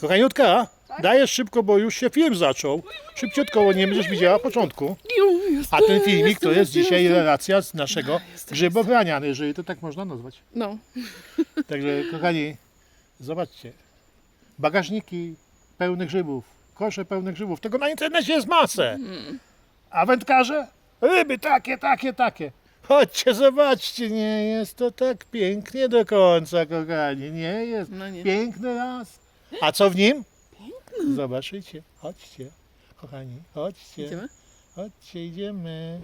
Kochaniutka, Tak? dajesz szybko, bo już się film zaczął. Szybciutko, bo nie będziesz widziała początku. A ten filmik to jest dzisiaj relacja z naszego grzybobrania, jeżeli to tak można nazwać. No. Także kochani, zobaczcie. Bagażniki pełne grzybów, kosze pełne grzybów. Tego na internecie jest masę. A wędkarze? Ryby takie, takie, takie. Chodźcie, zobaczcie, nie jest to tak pięknie do końca, kochani. Nie jest No nie. piękny raz. A co w nim? Zobaczycie. Chodźcie, kochani, chodźcie. Idziemy? Chodźcie, idziemy.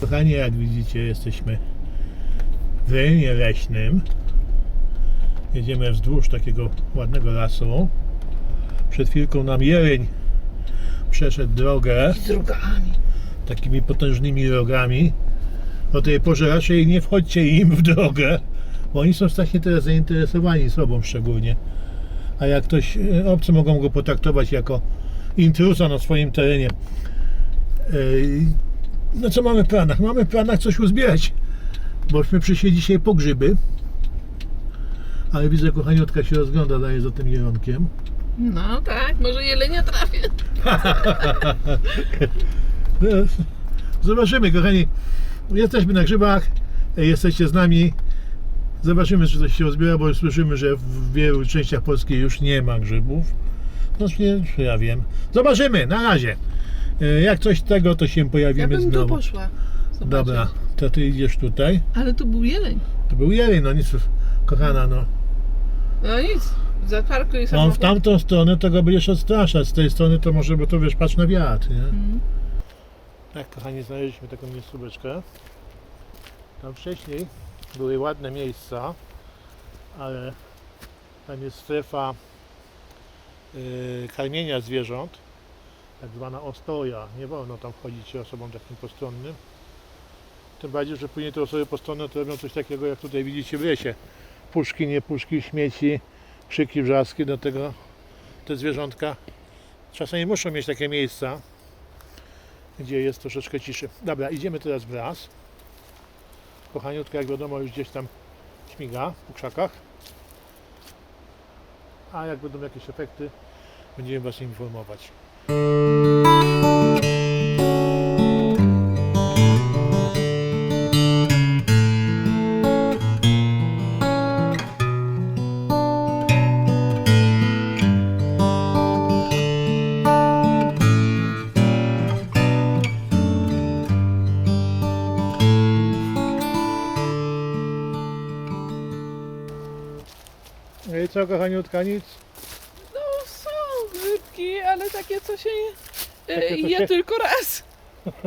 Kochani, jak widzicie, jesteśmy w rejonie leśnym. Jedziemy wzdłuż takiego ładnego lasu. Przed chwilką nam jeleń przeszedł drogę Z rogami. takimi potężnymi rogami. O tej porze raczej nie wchodźcie im w drogę, bo oni są strasznie teraz zainteresowani sobą szczególnie. A jak ktoś e, obcy mogą go potraktować jako intruza na swoim terenie. Ej, No co mamy w planach? Mamy w planach coś uzbierać, bośmy przyszli dzisiaj po grzyby. Ale widzę, kochaniutka się rozgląda daje za tym jelonkiem. No tak, może jelenia trafię. No, Zobaczymy, kochani. Jesteśmy na grzybach, jesteście z nami. Zobaczymy, czy coś się rozbiera, bo słyszymy, że w wielu częściach Polski już nie ma grzybów. No nie, ja wiem. Zobaczymy, na razie. E, Jak coś tego, to się Ja pojawimy bym tu znowu. poszła. Zobaczyć. Dobra, to ty idziesz tutaj. Ale tu był jeleń. To był jeleń, no nic, kochana, no. No nic, zaparkuj On w samochód. tamtą stronę to go będziesz odstraszać, z tej strony to może, bo to wiesz, patrz na wiatr, nie? Mhm. Tak, kochani, znaleźliśmy taką miejscóweczkę. Tam wcześniej były ładne miejsca, ale tam jest strefa yy, karmienia zwierząt, tak zwana ostoja. Nie wolno tam wchodzić osobom takim postronnym. Tym bardziej, że później te osoby postronne to robią coś takiego, jak tutaj widzicie w lesie. Puszki, nie puszki, śmieci, krzyki, wrzaski, do tego te zwierzątka czasami muszą mieć takie miejsca, gdzie jest troszeczkę ciszy. Dobra, idziemy teraz w las. Kochaniutka, jak wiadomo, już gdzieś tam śmiga po krzakach. A jak będą jakieś efekty, będziemy Was informować. Co, kochaniutka, nic? No są grzybki, ale takie co się Takie, e, co je się- tylko raz.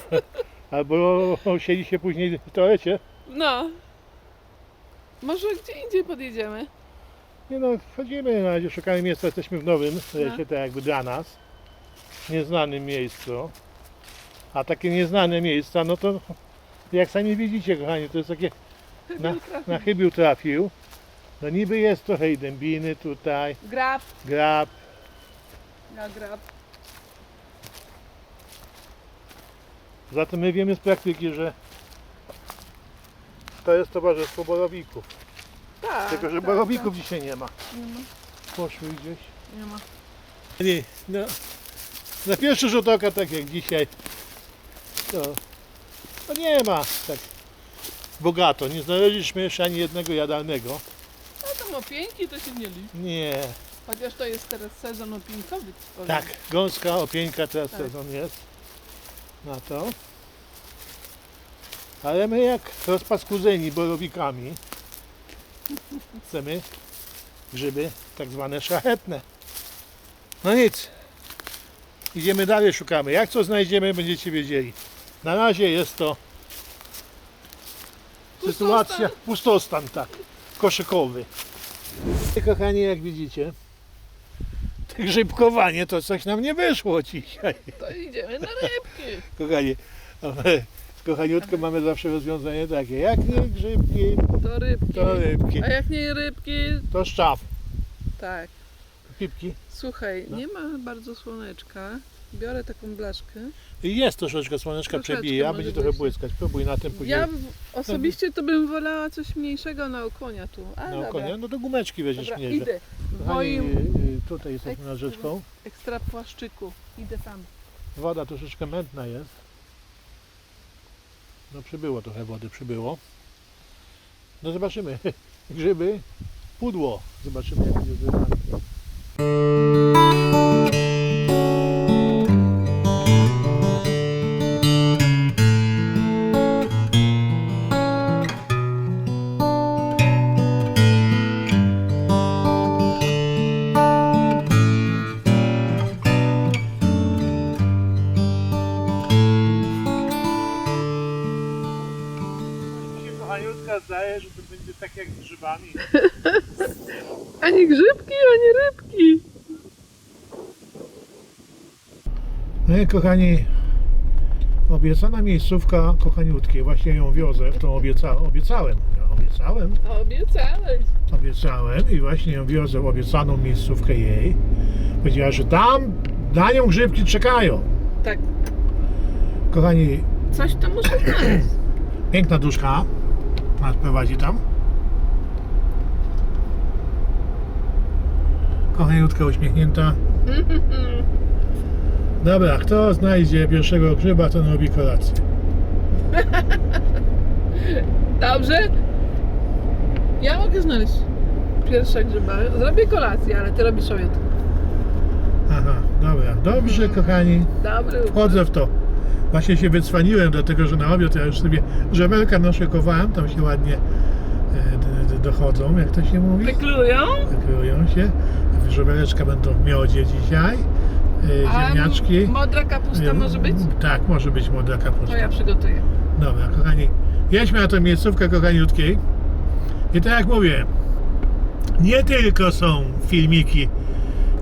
Albo siedzi się później w toalecie. No. Może gdzie indziej podjedziemy? Nie no, wchodzimy, na razie szukamy miejsca, jesteśmy w nowym lesie, tak jakby dla nas, nieznanym miejscu. A takie nieznane miejsca, no to jak sami widzicie, kochani, to jest takie na, na chybił trafił. No niby jest trochę i dębiny tutaj, Grab. grab, Ja grab. Zatem my wiemy z praktyki, że to jest towarzystwo borowików. Tak. Tylko, że tak, borowików dzisiaj nie ma. tak. Nie ma. Poszły gdzieś. Nie ma. Nie, no, na pierwszy rzut oka, tak jak dzisiaj, to, to nie ma tak bogato. Nie znaleźliśmy jeszcze ani jednego jadalnego. Opieńki to się nie liczy. Nie. Chociaż to jest teraz sezon opieńkowy. powiem. Tak, gąska, opieńka teraz Tak. sezon jest na to. Ale my jak rozpaskudzeni borowikami chcemy grzyby tak zwane szlachetne. No nic. Idziemy dalej, szukamy. Jak co znajdziemy, będziecie wiedzieli. Na razie jest to Pustostan. sytuacja pustostan, tak, koszykowy. Kochani, jak widzicie, te grzybkowanie to coś nam nie wyszło dzisiaj. To idziemy na rybki. Kochani, z kochaniutką mamy zawsze rozwiązanie takie, jak nie grzybki, To rybki. to rybki, A jak nie rybki, to szczaw, tak. pipki. Słuchaj, No. nie ma bardzo słoneczka. Biorę taką blaszkę. I Jest troszeczkę słoneczka Troszeczkę przebija, może będzie trochę być. błyskać. Próbuj na tym później. Ja w- osobiście to bym wolała coś mniejszego na okonia tu. Ale na dobra. okonie. No to gumeczki weźmiesz Dobra, mniejsze. idę. W moim y, tutaj jesteśmy nad rzeczką. ekstra płaszczyku. Idę tam. Woda troszeczkę mętna jest. No przybyło trochę wody, przybyło. No zobaczymy. Grzyby, pudło. Zobaczymy jak będzie z. Kochaniutka zdaje, że to będzie tak jak z grzybami. Ani grzybki, ani rybki. No i kochani, obiecana miejscówka kochaniutkiej, właśnie ją wiozę, w tą obieca, obiecałem, ja obiecałem, Obiecałeś. obiecałem i właśnie ją wiozę w obiecaną miejscówkę jej. Powiedziała, że tam na nią grzybki czekają. Tak, Kochani, coś to muszę znaleźć. piękna duszka nas prowadzi tam. Kochaniutka uśmiechnięta. Dobra, kto znajdzie pierwszego grzyba, to robi kolację. Dobrze? Ja mogę znaleźć pierwsze grzyba. Zrobię kolację, ale ty robisz obiad. Aha, dobra, dobrze kochani, Dobry. wchodzę w to. Właśnie się wycwaniłem, dlatego że na obiad ja już sobie żeberka naszykowałem, tam się ładnie e, dochodzą, jak to się mówi. Wyklują? Wykryją się. Żebereczka będą w miodzie dzisiaj, e, A ziemniaczki. modra kapusta może być? Tak, może być To kapusta. ja przygotuję. Dobra, kochani, jedźmy na tę miejscówkę kochaniutkiej. I tak jak mówię, nie tylko są filmiki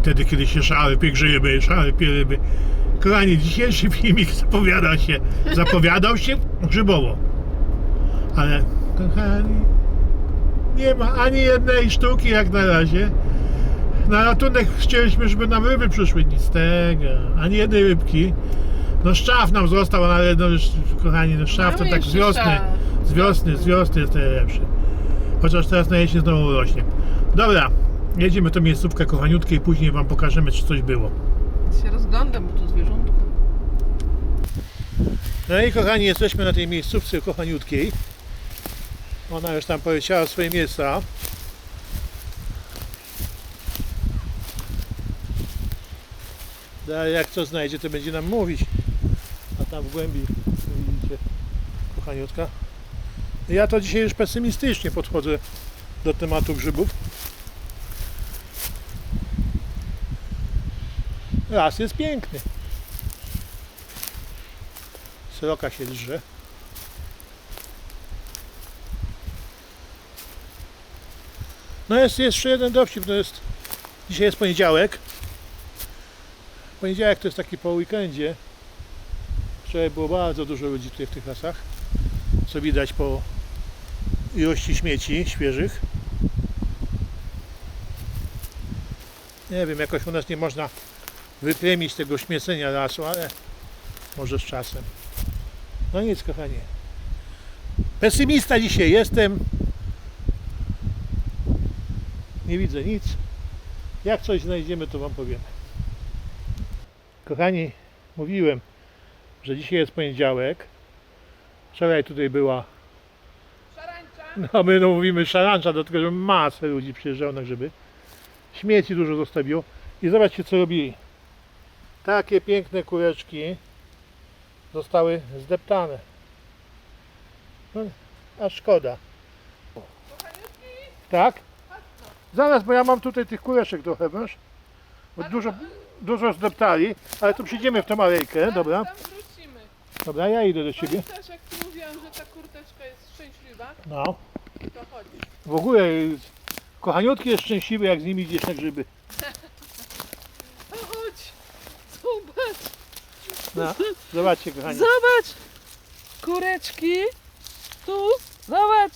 wtedy, kiedy się szarpie grzyby, szarpie ryby. Kochani, dzisiejszy filmik zapowiada się, zapowiadał się grzybowo. Ale, kochani, nie ma ani jednej sztuki jak na razie. Na ratunek chcieliśmy, żeby nam ryby przyszły, nic z tego, ani jednej rybki. No szczaw nam został, no ale no już, kochani, no szczaw to Mamy tak z jeszcze wiosny, z wiosny, z wiosny jest najlepszy. Chociaż teraz na jesień znowu rośnie. Dobra, jedziemy do miejscówkę kochaniutkiej i później wam pokażemy, czy coś było. się rozglądam, bo tu zwierzątko. No i kochani, jesteśmy na tej miejscówce kochaniutkiej. Ona już tam poleciała w swoje miejsca. Dalej, jak co znajdzie, to będzie nam mówić. A tam w głębi, widzicie, kochaniutka. Ja to dzisiaj już pesymistycznie podchodzę do tematu grzybów. Las jest piękny. Sroka się drze. No jest jeszcze jeden dowcip, to jest dzisiaj jest poniedziałek. Poniedziałek to jest taki po weekendzie. Wczoraj było bardzo dużo ludzi tutaj w tych lasach. Co widać po ilości śmieci świeżych. Nie wiem, jakoś u nas nie można wyplemić tego śmiecenia lasu, ale może z czasem. No nic, kochanie. Pesymista dzisiaj jestem. Nie widzę nic. Jak coś znajdziemy, to Wam powiemy. Kochani, mówiłem, że dzisiaj jest poniedziałek. Wczoraj tutaj była, Szarańcza? no my no mówimy szarancza, dlatego że masę ludzi przyjeżdżało na grzyby. Śmieci dużo zostawiło. I zobaczcie, co robili. Takie piękne kureczki zostały zdeptane. No, a szkoda. Tak? Zaraz, bo ja mam tutaj tych kureczek trochę, wiesz? Bo dużo, dużo zdeptali, ale to przyjdziemy w tą alejkę, dobra? Tam wrócimy. Dobra, ja idę do ciebie. Pamiętasz jak Ci mówiłam, że ta kurteczka jest szczęśliwa? No. To chodź. W ogóle kochaniutki jest szczęśliwy, jak z nimi idziesz na grzyby. To chodź. Zobacz. No, zobaczcie, kochani. Zobacz. Kureczki. Tu. Zobacz.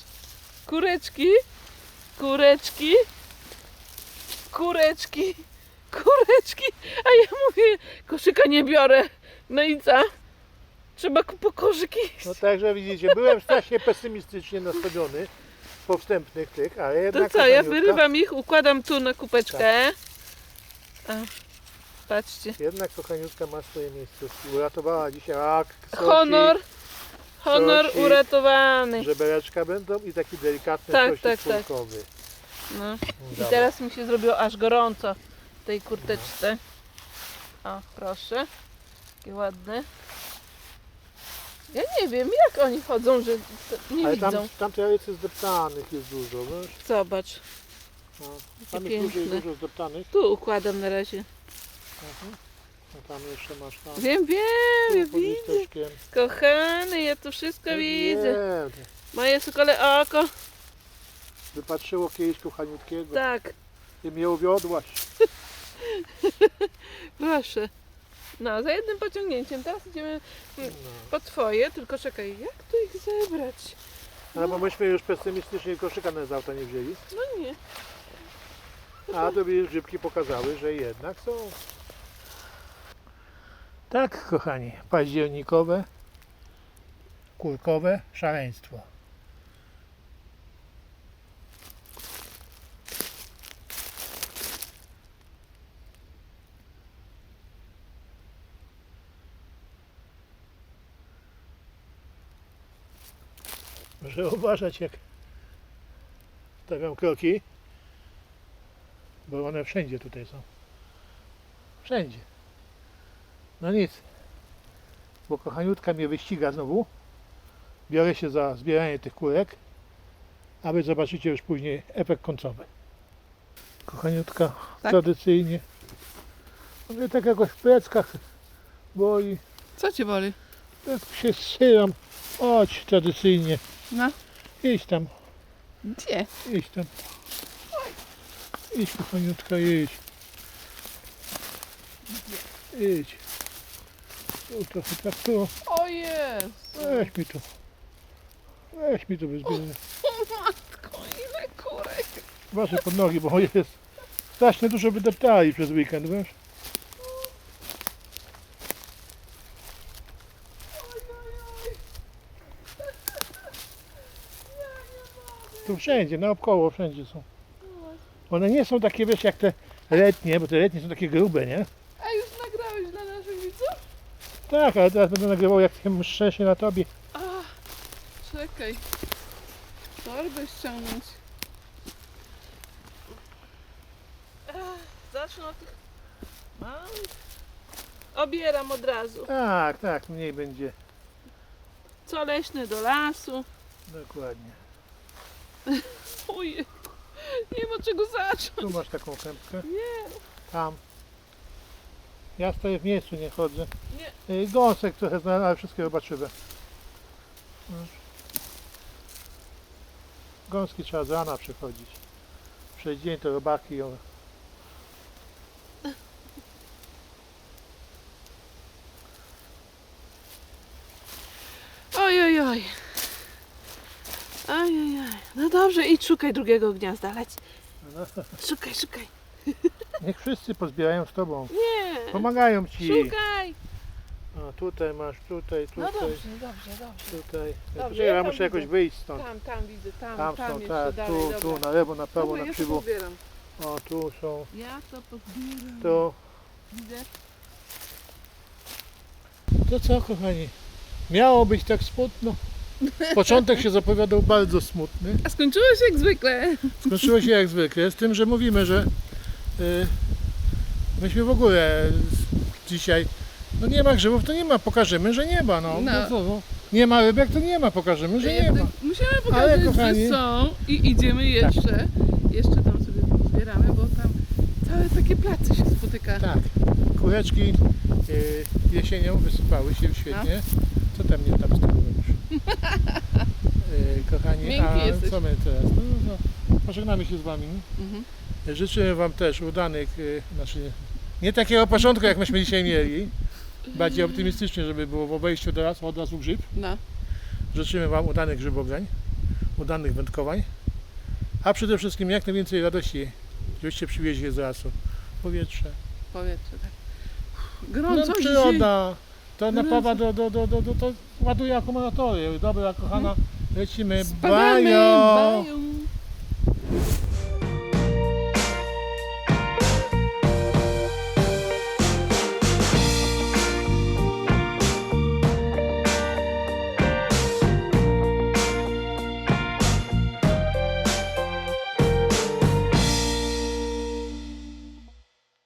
Kureczki. Kureczki. Kureczki. kureczki, a ja mówię, koszyka nie biorę. No i co? Trzeba po koszyki iść. No także widzicie, byłem strasznie pesymistycznie nastawiony po wstępnych tych, ale To jednak co, ja kochaniutka- wyrywam ich, układam tu na kupeczkę. A, patrzcie. Jednak kochaniutka ma swoje miejsce. Uratowała dzisiaj ak, soki, Honor, honor soci, uratowany. Żebereczka będą i taki delikatny Tak, sosik tak, tak. członkowy. No. I Dobra. teraz mi się zrobiło aż gorąco w tej kurteczce. O, proszę. Takie ładne. Ja nie wiem, jak oni chodzą, że to nie Ale widzą. tam, tam tych jest zdeptanych jest dużo, wiesz? Zobacz, No, tam jest dużo, piękne. dużo zdeptanych. tu układam na razie. Mhm. No tam jeszcze masz tam. Wiem, wiem, ja tu widzę. Kochany, ja tu wszystko Ja widzę. wiem. Moje sokole oko. Wypatrzyło kiedyś kochaniutkiego Tak, i mnie uwiodłaś. proszę. No, za jednym pociągnięciem. Teraz idziemy No. po twoje, tylko czekaj, jak tu ich zebrać? No bo myśmy już pesymistycznie koszyka na z auta nie wzięli, No nie. a tobie grzybki pokazały, że jednak są. Tak, kochani, październikowe, kurkowe szaleństwo. Muszę uważać jak stawiam kroki, bo one wszędzie tutaj są. Wszędzie. No nic. Bo kochaniutka mnie wyściga znowu. Biorę się za zbieranie tych kurek, a wy zobaczycie już później efekt końcowy. Kochaniutka Tak? tradycyjnie. Mnie tak jakoś w pleckach boli. Co cię boli? Tak się zsyłam. Chodź tradycyjnie. No. Idź tam, Gdzie? idź tam. Idź kochaniutka, idź. Idź. Tu trochę tak tu. O jest! Weź mi tu. Weź mi tu wyzbierę. O matko, ile kurek! Uważaj pod nogi, bo jest strasznie dużo wydeptali przez weekend, wiesz? Tu wszędzie, naokoło wszędzie są. One nie są takie, wiesz, jak te letnie, bo te letnie są takie grube, nie? A już nagrałeś dla naszych widzów? Tak, ale teraz będę nagrywał jak szczęście na tobie. A, czekaj. Torbę ściągnąć. Zacznę od tych małych. Obieram od razu. Tak, tak, mniej będzie. Co leśne do lasu. Dokładnie. Ojej, nie ma czego zacząć. Tu masz taką kępkę. Nie, Tam. Ja stoję w miejscu, nie chodzę. Nie. Y, Gąsek trochę znalazłem, ale wszystkie zobaczymy. Gąski trzeba z rana przychodzić. Przez dzień to robaki ją. Oj, oj, oj. Oj, oj, oj. No dobrze, idź szukaj drugiego gniazda, leć. No, Szukaj, szukaj. niech wszyscy pozbierają z tobą. Nie. Pomagają ci. Szukaj. O, tutaj masz, tutaj, tutaj, No dobrze, dobrze, dobrze. tutaj. Dobrze, Ja, ja muszę jakoś widzę. wyjść stąd. Tam, tam widzę, tam, Tam tam, są, jeszcze tak, dalej, tu, dobra. tu, na lewo, na prawo, Dobra, na krzywo. O, tu są, Ja to pozbieram. tu. Widzę. To co, kochani? Miało być tak smutno. Początek się zapowiadał bardzo smutny. A skończyło się jak zwykle. Skończyło się jak zwykle, z tym, że mówimy, że y, myśmy w ogóle dzisiaj, no nie ma grzybów, to nie ma, pokażemy, że nie ma, no. No. no. co, no. Nie ma rybek, to nie ma, pokażemy, że nie ma. Jednak Musimy pokazać, Ale, kochani- że są i idziemy jeszcze. Jeszcze tam sobie zbieramy, bo tam całe takie place się spotyka. Tak, kureczki y, jesienią wysypały się świetnie. Co tam nie tam z robisz? Y, kochani, Miękki a jesteś. co my teraz? No, no, pożegnamy się z Wami. Mhm. Życzymy Wam też udanych, y, znaczy nie takiego początku, jak myśmy dzisiaj mieli, bardziej optymistycznie, żeby było w wejściu do lasu od razu grzyb. No. Życzymy Wam udanych grzybograń, udanych wędkowań, a przede wszystkim jak najwięcej radości, żebyście przywieźli z lasu. Powietrze, powietrze. Tak. No, Gorąco dzisiaj. przyroda. To napawa do, do, do, do, do, to ładuje akumulatory. Dobra, kochana, lecimy. Spadamy, Bajo! bajo.